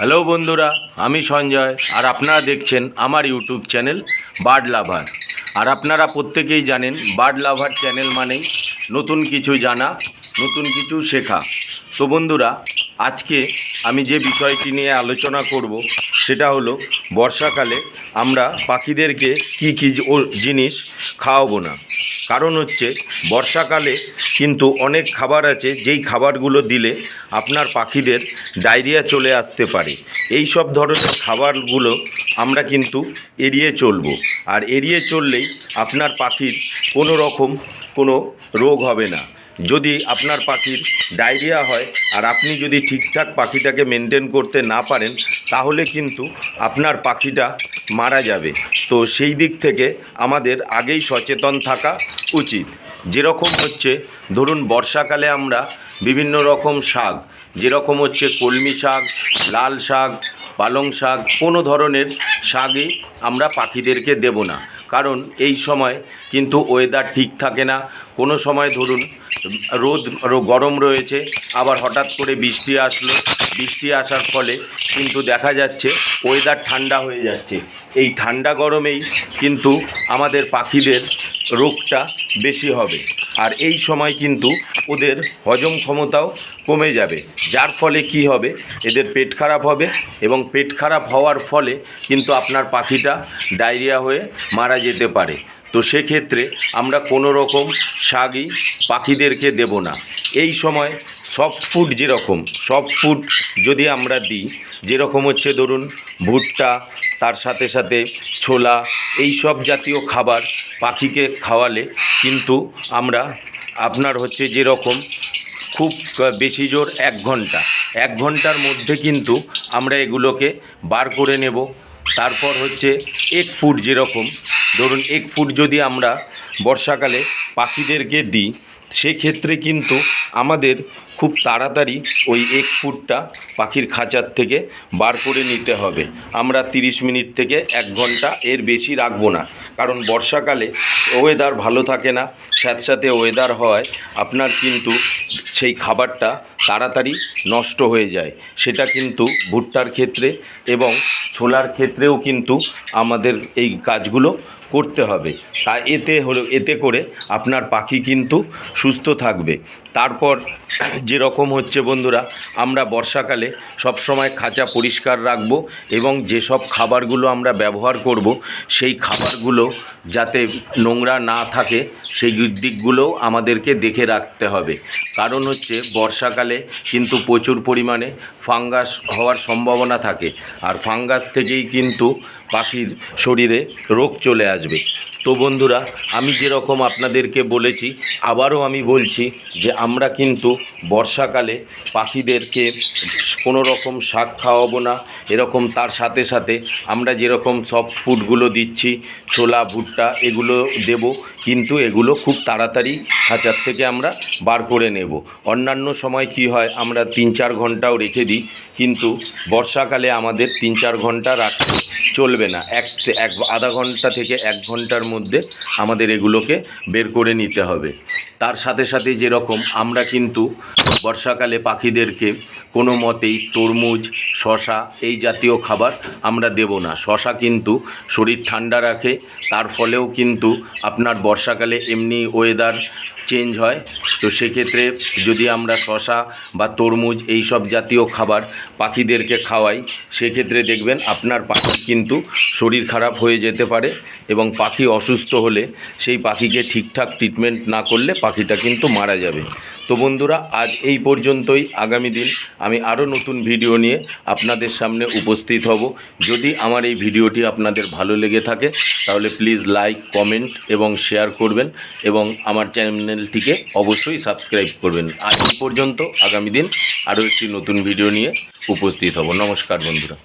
Hello বন্ধুরা, আমি সঞ্জয়, আর আপনারা দেখছেন আমার ইউটিউব চ্যানেল বার্ড লাভার। আর আপনারা প্রত্যেকেই জানেন বার্ড লাভার চ্যানেল মানেই নতুন কিছু জানা, নতুন কিছু শেখা। তো বন্ধুরা, আজকে আমি যে বিষয়টি নিয়ে আলোচনা করব, সেটা হলো বর্ষাকালে আমরা পাখিদেরকে কী কী জিনিস খাওয়াবো না। কারণ হচ্ছে বর্ষাকালে কিন্তু অনেক খাবার আছে, যেই খাবারগুলো দিলে আপনার পাখিদের ডায়রিয়া চলে আসতে পারে। এই সব ধরনের খাবারগুলো আমরা কিন্তু এড়িয়ে চলব। আর এড়িয়ে চললেই আপনার পাখির কোনো রকম কোনো রোগ হবে না। যদি আপনার পাখির ডায়রিয়া হয় আর আপনি যদি ঠিকঠাক পাখিটাকে মেনটেন করতে না পারেন, তাহলে কিন্তু আপনার পাখিটা মারা যাবে। তো সেই দিক থেকে আমাদের আগেই সচেতন থাকা উচিত। যেরকম হচ্ছে, ধরুন বর্ষাকালে আমরা বিভিন্ন রকম শাক, যেরকম হচ্ছে কলমি শাক, লাল শাক, পালং শাক, কোনো ধরনের শাকই আমরা পাখিদেরকে দেব না। কারণ এই সময় কিন্তু ওয়েদার ঠিক থাকে না। কোনো সময় ধরুন রোদ গরম রয়েছে। আবার হঠাৎ করে বৃষ্টি আসলো। বৃষ্টি আসার ফলে কিন্তু দেখা যাচ্ছে ওয়েদার ঠান্ডা হয়ে যাচ্ছে। এই ঠান্ডা গরমেই কিন্তু আমাদের পাখিদের রোগটা বেশি হবে। আর এই সময় কিন্তু ওদের হজম ক্ষমতাও কমে যাবে। যার ফলে কি হবে? এদের পেট খারাপ হবে এবং পেট খারাপ হওয়ার ফলে কিন্তু আপনার পাখিটা ডায়রিয়া হয়ে মারা যেতে পারে। তো সেক্ষেত্রে আমরা কোনো রকম শাকই পাখিদেরকে দেব না। এই সময় সফট ফুড যেরকম সফট ফুড যদি আমরা দিই, যেরকম হচ্ছে ধরুন ভুট্টা, তার সাথে সাথে ছোলা, এই সব জাতীয় খাবার পাখিকে খাওয়ালে কিন্তু আমরা আপনার হচ্ছে যেরকম খুব বেশি জোর এক ঘণ্টা, এক ঘণ্টার মধ্যে কিন্তু আমরা এগুলোকে বার করে নেব। তারপর হচ্ছে এক ফুড যেরকম ধরুন এক ফুট যদি আমরা বর্ষাকালে পাখিদেরকে দিই সেক্ষেত্রে কিন্তু আমাদের খুব তাড়াতাড়ি ওই এক ফুটটা পাখির খাঁচার থেকে বার করে নিতে হবে। আমরা তিরিশ মিনিট থেকে এক ঘণ্টা এর বেশি রাখব না। কারণ বর্ষাকালে ওয়েদার ভালো থাকে না স্যাঁতস্যাঁতে ওয়েদার হয়, আপনার কিন্তু সেই খাবারটা তাড়াতাড়ি নষ্ট হয়ে যায়। সেটা কিন্তু ভুট্টার ক্ষেত্রে এবং ছোলার ক্ষেত্রেও কিন্তু আমাদের এই কাজগুলো করতে হবে। তা এতে হলো, এতে করে আপনার পাখি কিন্তু সুস্থ থাকবে। তারপর যেরকম হচ্ছে বন্ধুরা, আমরা বর্ষাকালে সব সময় খাঁচা পরিষ্কার রাখব এবং যেসব খাবারগুলো আমরা ব্যবহার করব, সেই খাবারগুলো যাতে নোংরা না থাকে, সেই দিকগুলোও আমাদেরকে দেখে রাখতে হবে। কারণ হচ্ছে বর্ষাকালে কিন্তু প্রচুর পরিমাণে ফাঙ্গাস হওয়ার সম্ভাবনা থাকে। আর ফাঙ্গাস থেকেই কিন্তু পাখির শরীরে রোগ চলে আসবে। তো বন্ধুরা, আমি যেরকম আপনাদেরকে বলেছি, আবারও আমি বলছি যে আমরা কিন্তু বর্ষাকালে পাখিদেরকে কোনো রকম শাক খাওয়াবো না, এরকম তার সাথে সাথে আমরা যেরকম সফট ফুডগুলো দিচ্ছি, ছোলা, ভুট্টা, এগুলো দেব, কিন্তু এগুলো খুব তাড়াতাড়ি খাঁচার থেকে আমরা বার করে নেব। অন্যান্য সময় কি হয়, আমরা তিন চার ঘন্টাও রেখে দিই, কিন্তু বর্ষাকালে আমাদের তিন চার ঘণ্টা রাখতে চলবে না। এক এক, আধা ঘণ্টা থেকে এক ঘণ্টার মধ্যে আমাদের এগুলোকে বের করে নিতে হবে। তার সাথে সাথে যেরকম আমরা কিন্তু বর্ষাকালে পাখিদেরকে কোনো মতেই তরমুজ শশা, এই জাতীয় খাবার আমরা দেব না। শশা কিন্তু শরীর ঠান্ডা রাখে, তার ফলেও কিন্তু আপনার বর্ষাকালে এমনি ওয়েদার চেঞ্জ হয়। তো সেক্ষেত্রে যদি আমরা শশা বা তরমুজ এই সব জাতীয় খাবার পাখিদেরকে খাওয়াই, সেক্ষেত্রে দেখবেন আপনার পাখি কিন্তু শরীর খারাপ হয়ে যেতে পারে এবং পাখি অসুস্থ হলে সেই পাখিকে ঠিকঠাক ট্রিটমেন্ট না করলে পাখিটা কিন্তু মারা যাবে। তো বন্ধুরা, আজ এই পর্যন্তই। আগামী দিন আমি আরও নতুন ভিডিও নিয়ে আপনাদের সামনে উপস্থিত হব। যদি আমার এই ভিডিওটি আপনাদের ভালো লেগে থাকে, তাহলে প্লিজ লাইক কমেন্ট এবং শেয়ার করবেন এবং আমার চ্যানেলটিকে অবশ্যই সাবস্ক্রাইব করবেন। আজ পর্যন্ত আগামী দিন আরও একটি নতুন ভিডিও নিয়ে উপস্থিত হব। নমস্কার বন্ধুরা।